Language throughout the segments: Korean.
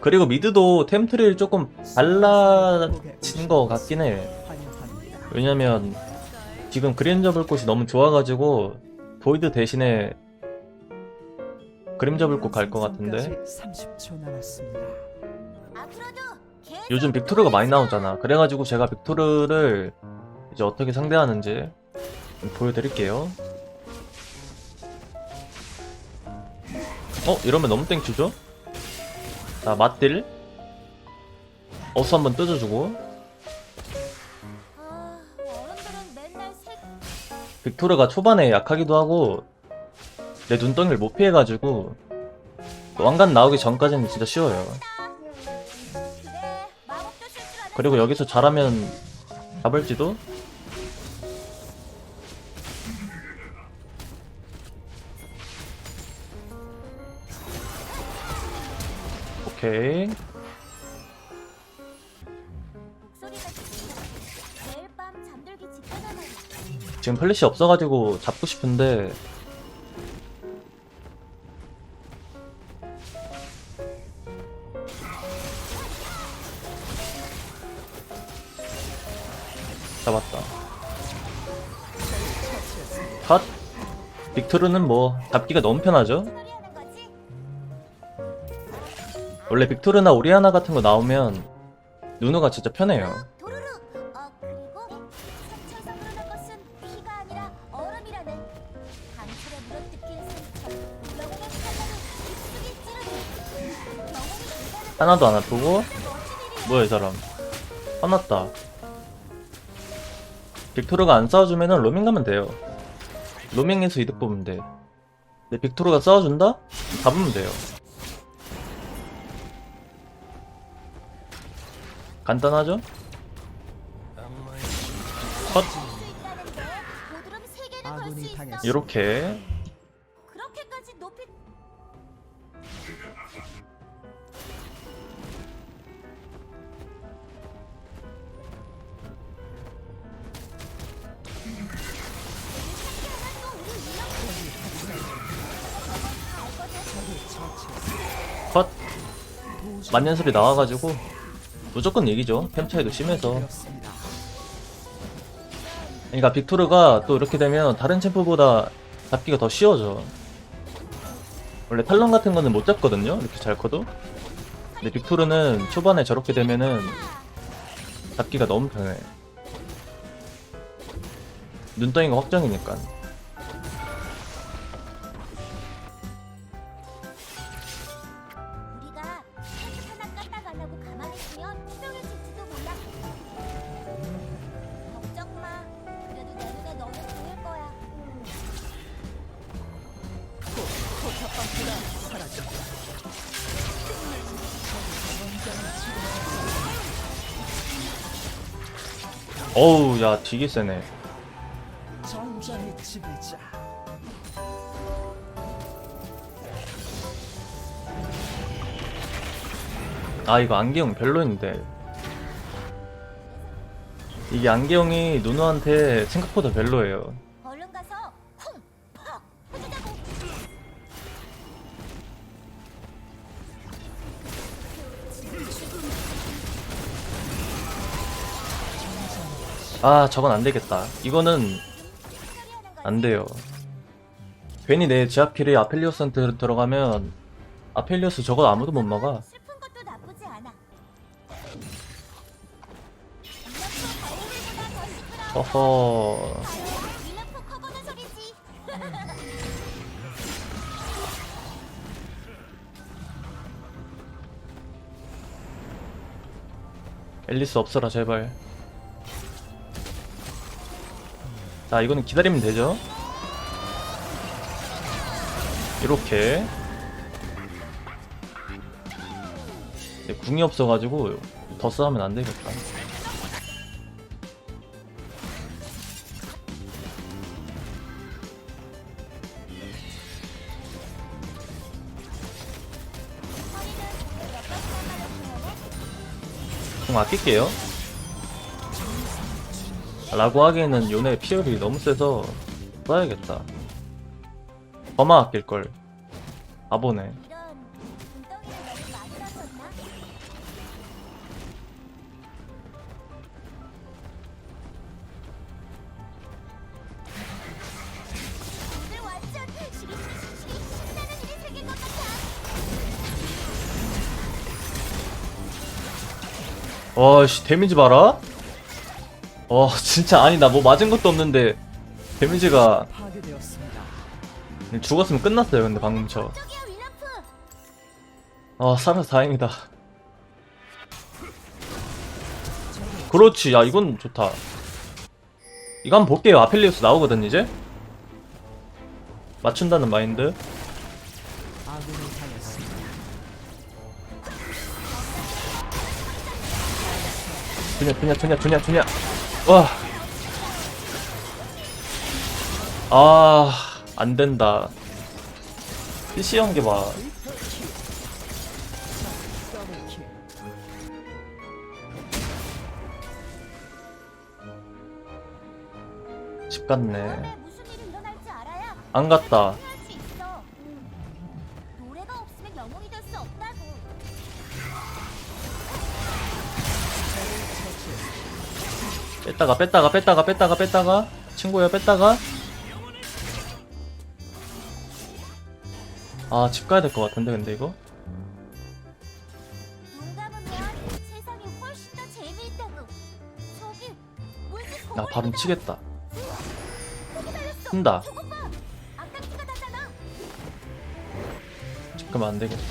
그리고 미드도 템트리를 조금 달라진 것 같긴 해. 왜냐면 지금 그림 잡을 곳이 너무 좋아가지고 보이드 대신에 그림 잡을 곳 갈 것 같은데 30초 남았습니다. 요즘 빅토르가 많이 나오잖아 그래가지고 제가 빅토르를 이제 어떻게 상대하는지 좀 보여드릴게요 어? 이러면 너무 땡큐죠? 자 맞딜 어스 한번 뜯어주고 빅토르가 초반에 약하기도 하고 내 눈덩이를 못 피해가지고 왕관 나오기 전까지는 진짜 쉬워요 그리고 여기서 잘하면 잡을지도 오케이. 지금 플래시 없어가지고 잡고 싶은데. 잡았다. 컷. 빅토르는 뭐 잡기가 너무 편하죠 원래 빅토르나 오리아나 같은 거 나오면 누누가 진짜 편해요. 어 그리고 상처에서 흘러난 것은 피가 아니라 얼음이라네. 강철에 물어뜯긴 상처. 영웅의 칼날을 깊숙이 찌르는. 영웅이 된다는 하나도 안 아프고 건 멋진 일이야. 뭐야 이 사람 화났다 빅토르가 안 싸워주면은 로밍 가면 돼요 로밍에서 이득 보면 돼 근데 빅토르가 싸워준다? 잡으면 돼요 간단하죠? 컷 아군이. 당했습니다. 이렇게 그렇게까지 높이 컷 나와가지고 무조건 이기죠 템 차이도 심해서. 그러니까 빅토르가 또 이렇게 되면 다른 챔프보다 잡기가 더 쉬워져. 원래 탈론 같은 거는 못 잡거든요. 이렇게 잘 커도. 근데 빅토르는 초반에 저렇게 되면은 잡기가 너무 편해. 눈덩이가 확정이니까. 어우, 야, 되게 세네. 아, 이거 안개용 별로인데. 이게 안개용이 누누한테 생각보다 별로예요. 아, 저건 안 되겠다. 이거는 소리하는 거지? 안 돼요. 괜히 내 제아필이 아펠리오스한테 들어가면 아펠리오스 저거 아무도 못 막아. 소리지. 앨리스 없어라 제발. 자 이거는 기다리면 되죠. 이렇게. 네, 궁이 없어가지고 더 싸우면 안 되겠다. 좀 아낄게요. 라고 하기에는 요네 피열이 너무 세서 써야겠다. 더마 아낄걸 같아. 와씨 데미지 봐라 와 진짜 아니 나 뭐 맞은 것도 없는데 데미지가 파괴되었습니다. 죽었으면 끝났어요 근데 방금 저. 아 살아서 다행이다 그렇지 야 이건 좋다 이거 한번 볼게요 아펠리우스 나오거든 이제 맞춘다는 마인드. 주냐 주냐 주냐 주냐 주냐 와. 아, 안 된다. CC 연계 봐. 집 갔네. 안 갔다. 뺐다가 뺐다가 뺐다가 뺐다가 뺐다가 친구야 뺐다가 아 집 가야 될 것 같은데 근데 이거 나 바로 치겠다. 쓴다 저거 봐. 안tarkti가 나잖아. 집 가면 안 되겠다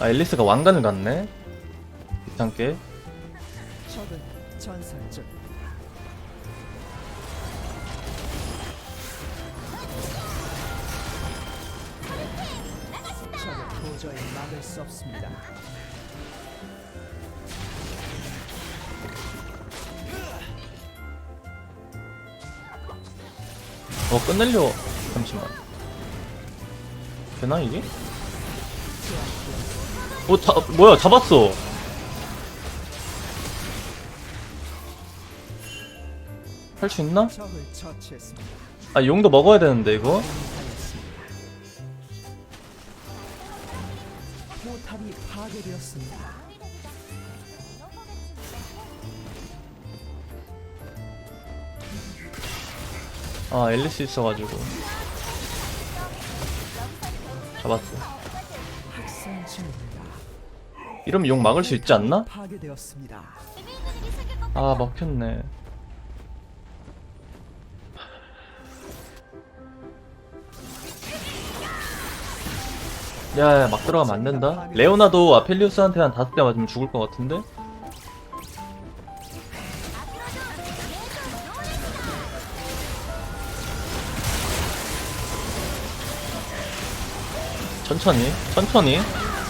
아 앨리스가 왕관을 갔네 귀찮게 적은 전설 중 적을 도저히 막을 수 없습니다. 어 끝내려 잠시만 되나 이게? 어 자, 뭐야 잡았어 할 수 있나? 아 용도 먹어야 되는데 이거. 아 앨리스 있어가지고 잡았어. 이러면 용 막을 수 있지 않나? 아 먹혔네 야 야 막 들어가면 안 된다. 레오나도 아펠리우스한테 한 다섯 대 맞으면 죽을 것 같은데? 천천히 천천히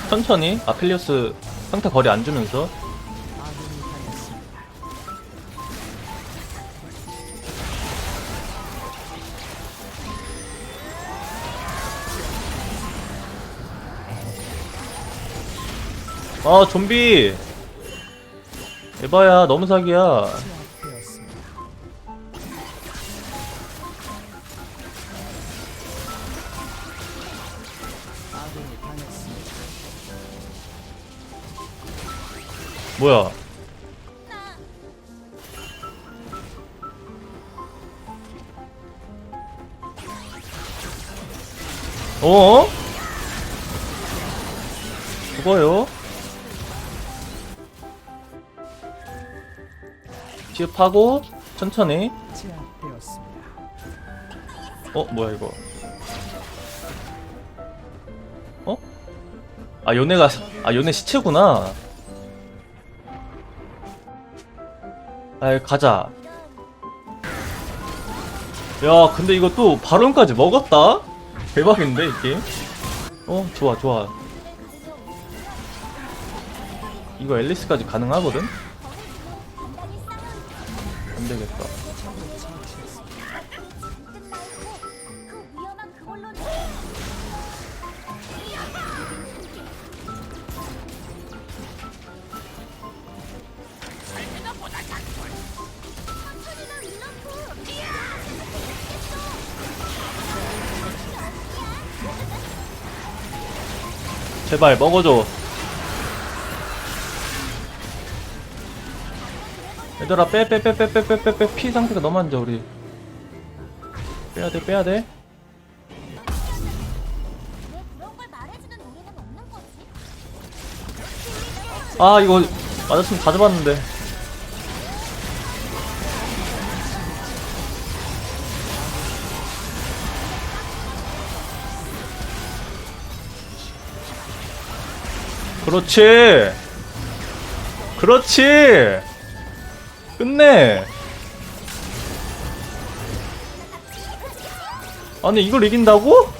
천천히. 아펠리우스 상태 거리 안 주면서 아 좀비 에바야 너무 사기야. 뭐야 어? 죽어요? 피흡하고 천천히. 어 뭐야 이거 어? 아 요네가 아 요네 시체구나 아 가자 야 근데 이거 또 발언까지 먹었다? 대박인데 이게 어 좋아 좋아 이거 앨리스까지 가능하거든? 안 되겠다. 제발 먹어줘 얘들아 빼빼 빼 빼 빼 빼 빼 피 상태가 너무 안 좋아 우리. 말해주는 노래는 없는 거지? 아 이거 맞았으면 다 잡았는데. 그렇지. 그렇지 끝내 아니 이걸 이긴다고?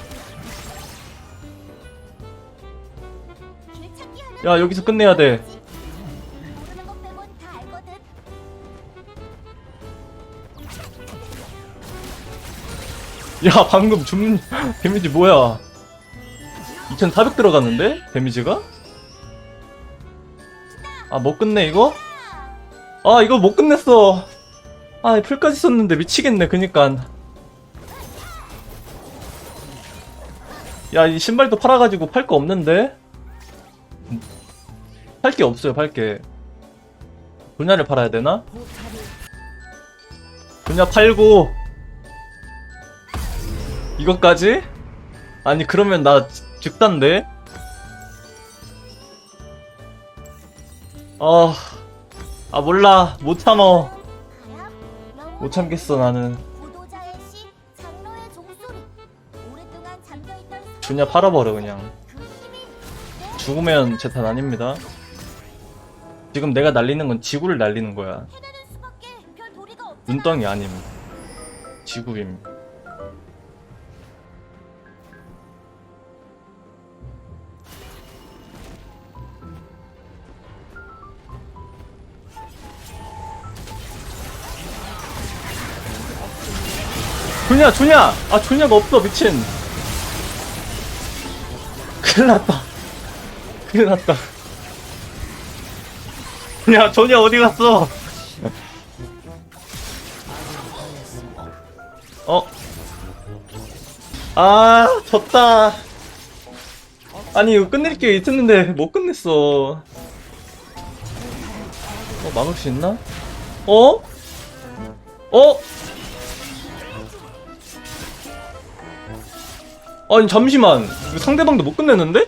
야 여기서 끝내야 돼. 야 방금 줌 데미지 뭐야 2400 들어갔는데? 데미지가? 아 못 끝내 이거? 아 이거 못 끝냈어 아 풀까지 썼는데 미치겠네 그니까 야이 신발도 팔아가지고 팔 거 없는데? 팔 게 없어요 팔 게 분야를 팔아야 되나? 분야 팔고 이것까지? 아니 그러면 나 죽단데? 아, 아 몰라. 못 참어 못 참겠어 나는. 분야 팔아버려 그냥. 그 죽으면 제 탓 아닙니다. 지금 내가 날리는 건 지구를 날리는 거야. 눈덩이 아님. 지구임 조냐 조냐 아 조냐가 없어 미친 큰일났다 큰일났다 야 조냐 어디 갔어 어? 아, 졌다. 아니, 이거 끝낼 게 있었는데 못 끝냈어. 어, 막을 수 있나? 어? 어? 아니, 잠시만. 상대방도 못 끝냈는데?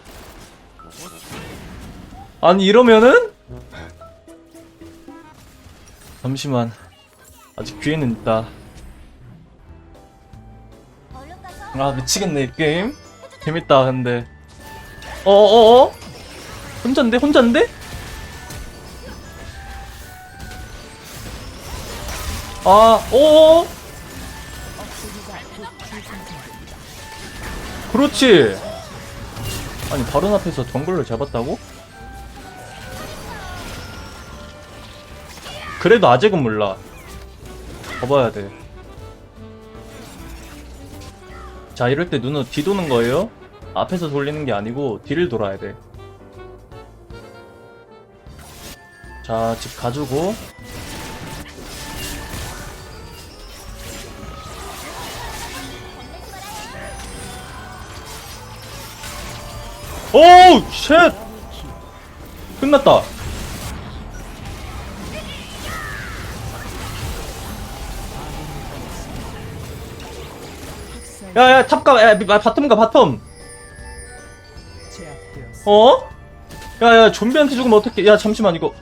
아니, 이러면은? 잠시만. 아직 기회는 있다. 아 미치겠네 이 게임 재밌다 근데 어어어 혼잔데 혼잔데 아 어어 그렇지. 아니 바로 앞에서 정글을 잡았다고? 그래도 아직은 몰라. 봐봐야 돼. 자 이럴 때 눈은 뒤도는 거예요? 앞에서 돌리는 게 아니고 뒤를 돌아야 돼자집 가지고 오우 쉣 끝났다 야야 탑가 야 미- 아, 바텀 가 바텀. 어? 야야 좀비한테 죽으면 어떡해 야 잠시만 이거.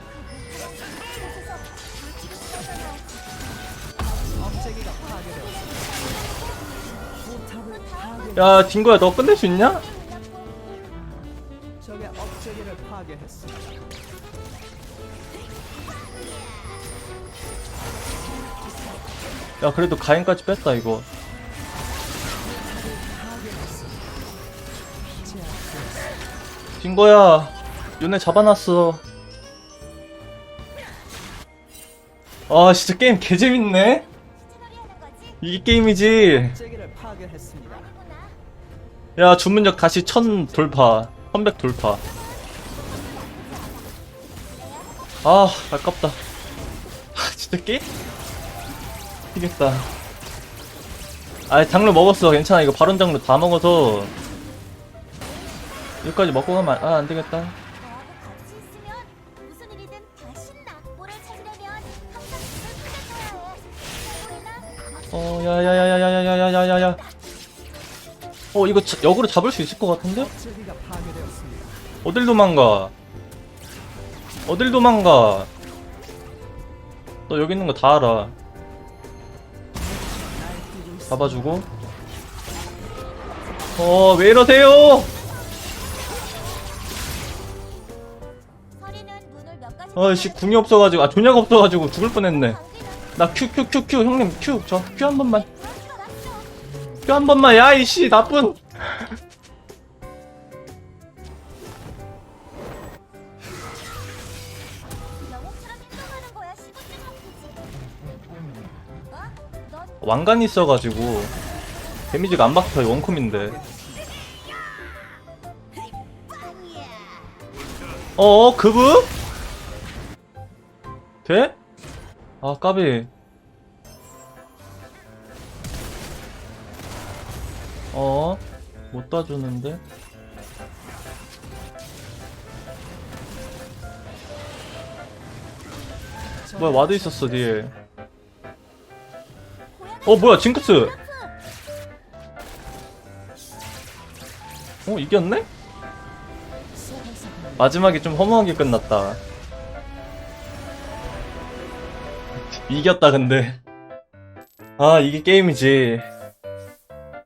야 딩거야 너 끝낼 수 있냐? 업체기를 파괴했습니다. 야 그래도 가인까지 뺐다 이거. 딩거야 윤회 잡아놨어 아 진짜 게임 개재밌네? 이게 게임이지. 야 주문력 다시 천 돌파 1100 돌파 아 아깝다 아 진짜 게임? 이겼다 아 장르 먹었어 괜찮아 이거 바론 장르 다 먹어서 여기까지 먹고 가면 아 안되겠다. 어 야야야야야야야야야야 어 이거 자- 역으로 잡을 수 있을 것 같은데? 어딜 도망가 어딜 도망가? 너 여기 있는 거 다 알아. 잡아주고. 어 왜 이러세요? 아씨 궁이 없어가지고 아 존약 없어가지고 죽을 뻔했네. 나 큐 큐 큐 큐 형님 큐 저 큐 한 번만. 큐 한 번만 야 이씨 나쁜 왕관 있어가지고 데미지가 안 박혀 원콤인데 어 그브? 돼? 아 까비 어? 못 따주는데? 뭐야 와드 있었어 뒤에 어 뭐야 징크스. 어 이겼네? 마지막에 좀 허무하게 끝났다. 이겼다 근데. 아 이게 게임이지.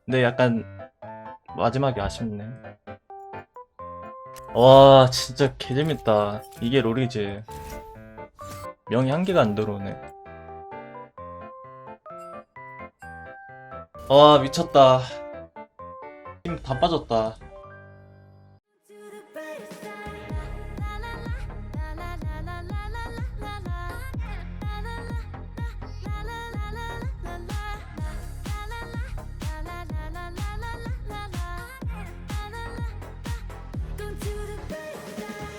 근데 약간 마지막이 아쉽네. 와 진짜 개재밌다. 이게 롤이지. 명이 한 개가 안 들어오네 와 미쳤다. 힘 다 빠졌다